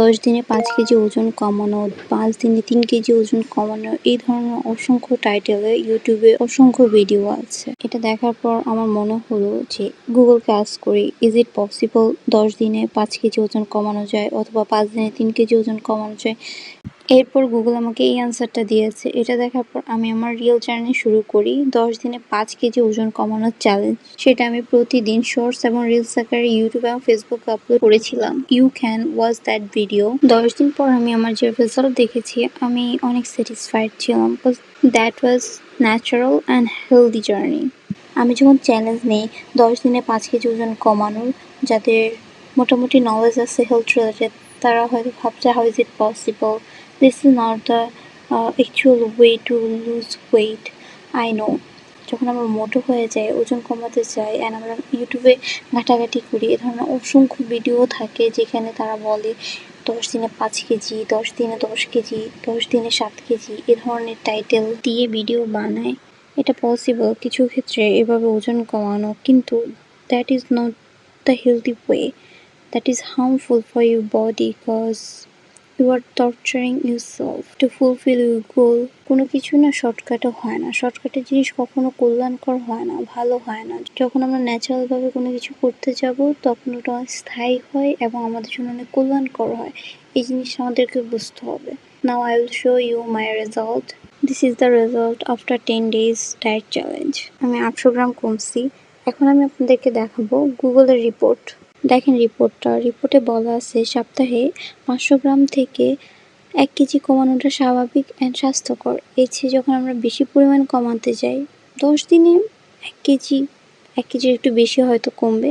দশ দিনে পাঁচ কেজি ওজন কমানো, পাঁচ দিনে তিন কেজি ওজন কমানো, এই ধরনের অসংখ্য টাইটেলে ইউটিউবে অসংখ্য ভিডিও আছে। এটা দেখার পর আমার মনে হলো যে গুগল আস করি ইজ ইট পসিবল দশ দিনে পাঁচ কেজি ওজন কমানো যায় অথবা পাঁচ দিনে তিন কেজি ওজন কমানো যায়? এরপর গুগল আমাকে এই অ্যান্সারটা দিয়েছে। এটা দেখার পর আমি আমার রিয়েল জার্নি শুরু করি। দশ দিনে পাঁচ কেজি ওজন কমানোর চ্যালেঞ্জ সেটা আমি প্রতিদিন শর্টস এবং রিলস আকারে ইউটিউব এবং ফেসবুক আপলোড করেছিলাম। You can watch that video দশ দিন পর আমি আমার যে রেজাল্ট দেখেছি, আমি অনেক স্যাটিসফাইড ছিলাম। That was natural and healthy journey আমি যখন চ্যালেঞ্জ নেই, দশ দিনে পাঁচ কেজি ওজন কমানোর, যাদের মোটামুটি নলেজ আছে হেলথ রিলেটেড তারা হয়তো ভাবছে how is it possible this is not the actual way to lose weight I know যখন আমরা মোটো হয়ে যাই, ওজন কমাতে চাই অ্যান্ড আমরা ইউটিউবে ঘাটাঘাটি করি, এ ধরনের অসংখ্য ভিডিও থাকে যেখানে তারা বলে দশ দিনে পাঁচ কেজি, দশ দিনে দশ কেজি, দশ দিনে সাত কেজি, এ ধরনের টাইটেল দিয়ে ভিডিও বানায়। এটা পসিবল কিছু ক্ষেত্রে এভাবে ওজন কমানো, কিন্তু that is not the healthy way is harmful for your body cause you are torturing yourself to fulfil your goal কোনো কিছু না শর্টকাটে হয় না। শর্টকাটের জিনিস কখনো কল্যাণকর হয় না, ভালো হয় না। যখন আমরা ন্যাচারালভাবে কোনো কিছু করতে যাব, তখন ওটা স্থায়ী হয় এবং আমাদের জন্য অনেক কল্যাণকর হয়। এই জিনিসটা আমাদেরকে বুঝতে হবে। Now I will show you my result this is the result after ten days diet challenge আমি আটশো গ্রাম কমছি। এখন আমি আপনাদেরকে দেখাবো গুগলের রিপোর্ট দেখেন রিপোর্টটা। রিপোর্টে বলা আছে, সপ্তাহে পাঁচশো গ্রাম থেকে এক কেজি কমানোটা স্বাভাবিক অ্যান্ড স্বাস্থ্যকর। এর চেয়ে যখন আমরা বেশি পরিমাণ কমাতে যাই, দশ দিনে এক কেজি এক কেজি একটু বেশি হয়তো কমবে।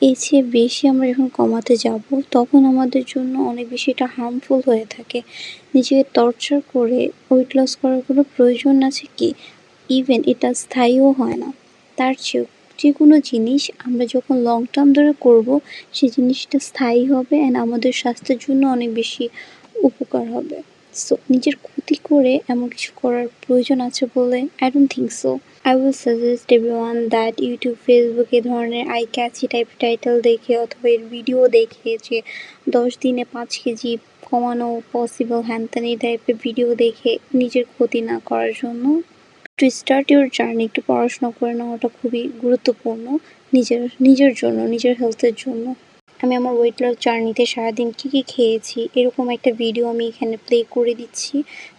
এর চেয়ে বেশি আমরা যখন কমাতে যাব, তখন আমাদের জন্য অনেক বেশি এটা হার্মফুল হয়ে থাকে। নিজেকে টর্চার করে ওয়েট লস করার কোনো প্রয়োজন আছে কি? ইভেন এটা স্থায়ীও হয় না। তার চেয়েও যে কোনো জিনিস আমরা যখন লং টার্ম ধরে করব সেই জিনিসটা স্থায়ী হবে অ্যান্ড আমাদের স্বাস্থ্যের জন্য অনেক বেশি উপকার হবে। সো নিজের ক্ষতি করে এমন কিছু করার প্রয়োজন আছে বলে I don't think so I will suggest every one that YouTube Facebook এ ধরনের আই ক্যাচি টাইপ টাইটেল দেখে অথবা এর ভিডিও দেখে যে দশ দিনে পাঁচ কেজি কমানো পসিবল হ্যান এই টাইপের ভিডিও দেখে নিজের ক্ষতি না করার জন্য টু স্টার্ট ইউর জার্নি একটু পড়াশোনা করে নেওয়াটা খুবই গুরুত্বপূর্ণ নিজের নিজের জন্য, নিজের হেলথের জন্য। আমি আমার ওয়েট লস জার্নিতে সারাদিন কী কী খেয়েছি, এরকম একটা ভিডিও আমি এখানে প্লে করে দিচ্ছি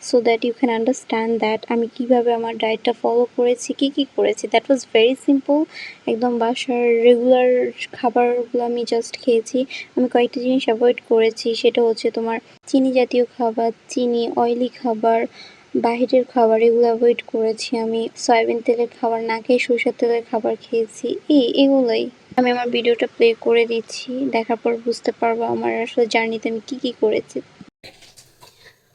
so that you can understand that আমি কীভাবে আমার ডায়েটটা ফলো করেছি, কী কী করেছি। দ্যাট ওয়াজ ভেরি সিম্পল একদম বাসার রেগুলার খাবারগুলো আমি জাস্ট খেয়েছি। আমি কয়েকটা জিনিস অ্যাভয়েড করেছি, সেটা হচ্ছে তোমার চিনি জাতীয় খাবার, চিনি অয়েলি খাবার বাহিরের খাবার এগুলো অ্যাভয়েড করেছি। আমি সয়াবিন তেলের খাবার না খেয়ে সরিষার তেলের খাবার খেয়েছি। এই, এগুলোই। আমি আমার ভিডিওটা প্লে করে দিচ্ছি। দেখার পর বুঝতে পারব আমার আসলে জার্নিতে আমি কী কী করেছি।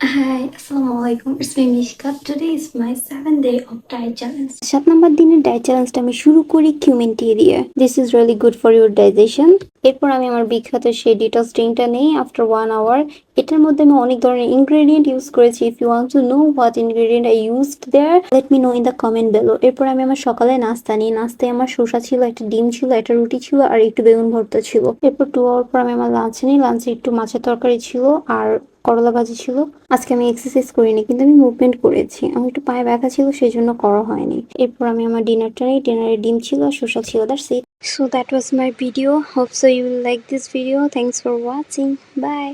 Hi, Assalamualaikum. It's me Mishka. Today is my seventh day of diet challenge. সাত নম্বর দিনের ডায়েট চ্যালেঞ্জটা আমি শুরু করি কিউমিন টি দিয়ে। This is really good for your digestion এরপর আমি আমার বিখ্যাত সেই ডিটক্স ড্রিঙ্কটা নেই। আফটার ওয়ান আওয়ার এটার মধ্যে আমি অনেক ধরনের ইনগ্রেডিয়েন্ট ইউজ করেছি। If you want to know what ingredient I used there let me know in the comment below এরপর আমি আমার সকালে নাস্তা নিই। নাস্তায় আমার শসা ছিল একটা ডিম ছিল একটা রুটি ছিল আর একটু বেগুন ভর্তা ছিল। এরপর টু আওয়ার পর আমি আমার লাঞ্চ নিই। লাঞ্চে একটু মাছের তরকারি ছিল আর করলা বাজি ছিল। আজকে আমি এক্সারসাইজ করিনি, কিন্তু আমি মুভমেন্ট করেছি। আমি একটু পায়ে ব্যথা ছিল সেই জন্য করা হয়নি। এরপর আমি আমার ডিনারটা নিই ডিনারে ডিম ছিল আর শসা ছিল that's it so that was my video hope so you will like this video thanks for watching bye